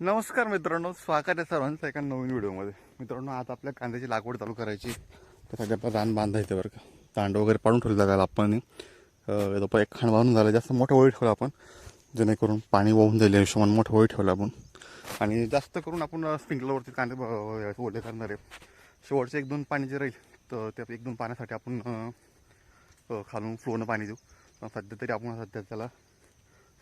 नमस्कार मित्रांनो स्वागत आहे सर्वांचं एका नवीन व्हिडिओमध्ये. मित्रांनो आज आपल्या कांद्याची लागवड चालू करायची. त्यासाठी आपलं रान बांधायचं बरं का. तांड वगैरे पाडून ठेवलं जागा आपण. दुपार एक खाण बांधून झालं. जास्त मोठं होळी ठेवलं आपण. जेणेकरून पाणी वाहून जाईल हिशोबाने मोठं होळी ठेवलं आपण. आणि जास्त करून आपण स्प्रिंकलरवरती कांदे ओले करणार आहे. शेवटचे एक दोन पाणी जे राहील तर त्या एक दोन पाण्यासाठी आपण खालून फ्लोनं पाणी देऊ. पण सध्या तरी आपण सध्या त्याला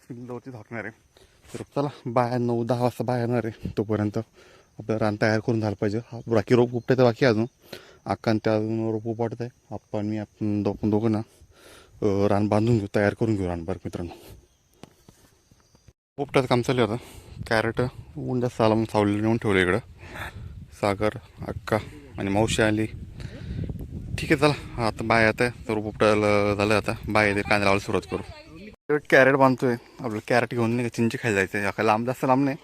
स्प्रिंकलरवरती झाकणार आहे. तर चला बाया नऊ दहा वाजता बाहेर येणार आहे. तोपर्यंत आपलं रान तयार करून झालं पाहिजे. हा बाकी रोप उपटायचं बाकी अजून. अक्कान त्या अजून रोप उपटत. आहे आपण मी आपण दोघं दोघं ना रान बांधून घेऊ तयार करून घेऊ रान बरं मित्रांनो. उपटाचं काम चालू आहे आता. कॅरेट उंडा साला म्हणून सावलीला नेऊन ठेवलं इकडं. सागर अक्का आणि मावशी आली. ठीक आहे चला. आता बाय आता. रोप उपटायला झालं आता. बाय येते कांदा लावायला सुरुवात करू. कॅरेट बांधतोय. आपलं कॅरेट घेऊन नाही का चिंची खायला जायचं आहे लांब जास्त लांब नाही.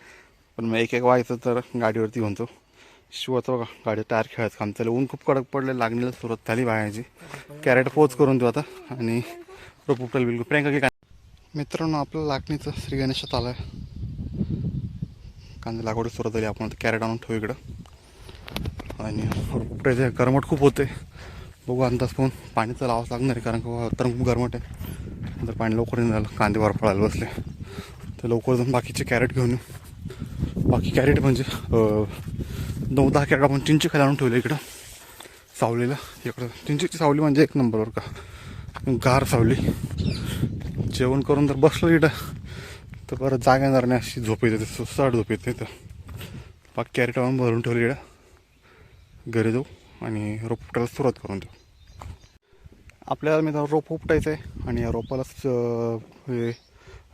पण मग एक एक व्हायचं तर गाडीवरती घेऊन तो शिवाचं बघा गाडी टायर खेळायचं काम चालू. ऊन खूप कडक पडले लागणीला सुरुवात झाली बाहेरची. कॅरेट पोच करून देऊ आता. आणि रोप बिलकुल. प्रियंका की काय? मित्रांनो आपलं लागणीचं श्री गणेशात आलं आहे कांदा लागवड सुरुवात झाली. आपण कॅरेट आणून ठेवू इकडं. आणि रोप उपटायचं. गरमट खूप होते बघू अंदाज पाहून. पाणी तर लावावं लागणार आहे कारण का तर खूप गरमट आहे. जर पाणी लवकर नाही झालं कांदे वर पडायला बसले. तर लवकर जाऊन बाकीचे कॅरेट घेऊन येऊ. बाकी कॅरेट म्हणजे नऊ दहा कॅरेट आपण चिंचे खाली आणून ठेवले इकडं. सावलीला. इकडं. चिंचेची सावली म्हणजे एक नंबरवर का. गार सावली. जेवण करून जर बसलं इकडं तर बरं जागा येणार नाही अशी झोप येते. सुसाट झोप येते तर बाकी कॅरेट आणून भरून ठेवली इकडं. घरी जाऊ आणि रोपटायला सुरुवात करून देऊ. आपल्याला मी रोप उपटायचं आहे आणि या रोपालाच हे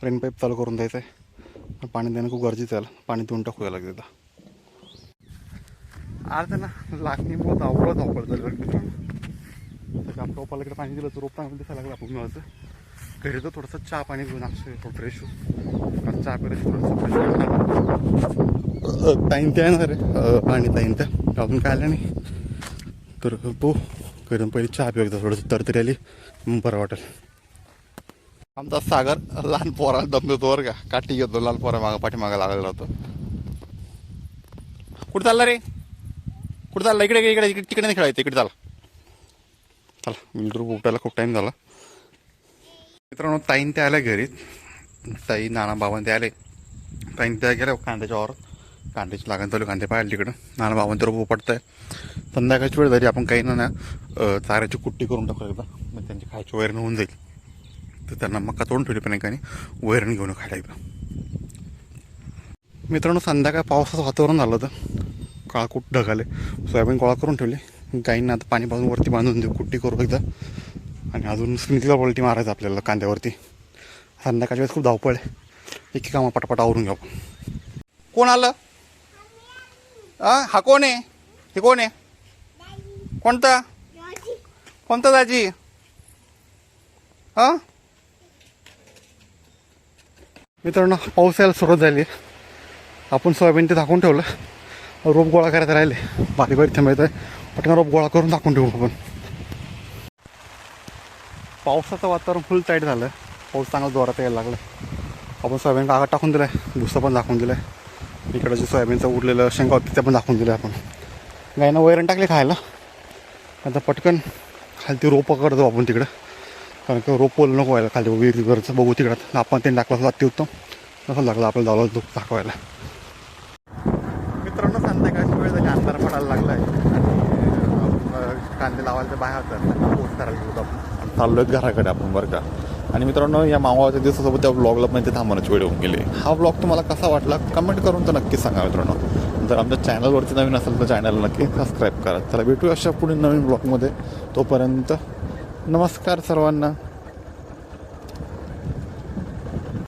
रेन पाईप चालू करून द्यायचं आहे. पाणी देणं खूप गरजेचं आहे पाणी देऊन टाकूया लागेल तिथं आज ना लागणी बहुत अवघड धावपळ झाली तर आपण रोपाला इकडे पाणी दिलं तर रोप चांगलं दिसायला लागलं आपण मिळायचं. घरी तर थोडंसं चहा पाणी घेऊन असं फ्रेश होऊन. कारण चहा पिण्याचं थोडंसं ताईन ते येणार आहे. अं, पाणी टाईम त्या. आपण काय आलं नाही. तर बो करून पहिले चहा पिऊ एकदा थोडंसं. तरतरी आली. मग बरं वाटेल. आमचा सागर लहान पोराला दम देतो बरं का. काठी घेतो लहान पोरा मागं पाठीमागं लागलेला होतो. कुठं चालला रे? कुठं चालला? इकडे इकडे इकडे तिकडे नाही खेळायचं इकडे चाला. चला मिल्टर उठायला खूप टाईम झाला. मित्रांनो ताईन ते आल्या घरी ताई नाना बाबा ते आले. ताईन त्या गेल्या हो कांद्याच्यावर कांद्याची लागण चालू कांदे पाहिले तिकडं. नाना बाबांचं रोप पडतंय संध्याकाळची वेळ जरी आपण काही ना ना चाऱ्याची कुट्टी करून टाकू एकदा. मग त्यांची खायची वैरण होऊन जाईल. तर त्यांना मका तोडून ठेवली पण एकाने वैरण घेऊन खायला एकदा. मित्रांनो संध्याकाळ पावसाचं वातावरण झालं होतं. काळकूट ढगाले सोयाबीन गोळा करून ठेवले. गाईंना आता पाणी पाजून वरती बांधून देऊ. कुट्टी करू एकदा. आणि अजून स्मितीला पलटी मारायचं आपल्याला कांद्यावरती. संध्याकाळच्या वेळेस खूप धावपळ आहे. एकी कामं पटापट आवरून घेऊ आपण कोण आलं? हा हा कोण आहे? हे कोण आहे? कोणता? कोणता दाजी? हा मित्रांनो पाऊस यायला सुरुवात झाली. आपण सोयाबीन ते दाखवून ठेवलं. रोप गोळा करायचं राहिले. बारीक बारीक थांबायचं आहे पटकन रोप गोळा करून दाखवून ठेवू आपण. पावसाचं वातावरण फुल टाईट झालं. पाऊस चांगला जोरात यायला लागला. आपण सोयाबीन कागद टाकून दिलं आहे भुसं पण दाखवून दिलं आहे इकडं जे सोयाबीनचं उरलेलं शेंगा होती ते पण दाखवून दिलं आपण. गायनं वैरण टाकले खायला. आता पटकन खालती रोपं करतो आपण तिकडं. कारण की रोप ओलं नको व्हायला खाली विहिरी घरचं. बघू तिकडं. आपण ते टाकलं अति उत्तम तसं लागलं आपल्याला जावं दुःख दाखवायला. मित्रांनो संध्याकाळची वेळ झाली. अंधार पडायला लागला आहे कांदे लावायला बाहेर होतं पोस्ट करायला आपण. चाललोय घराकडे आपण बरं का. आणि मित्रांनो या मावाच्या दिवसासोबत त्या ब्लॉगला पण ते थांबवण्याची वेळ होऊन गेली. हा ब्लॉग तुम्हाला कसा वाटला कमेंट करून तर नक्की सांगा मित्रांनो. जर आमच्या चॅनलवरती नवीन असेल तर चॅनलला नक्की सबस्क्राईब करा. चला भेटू अशा पुढे नवीन ब्लॉगमध्ये तोपर्यंत नमस्कार सर्वांना.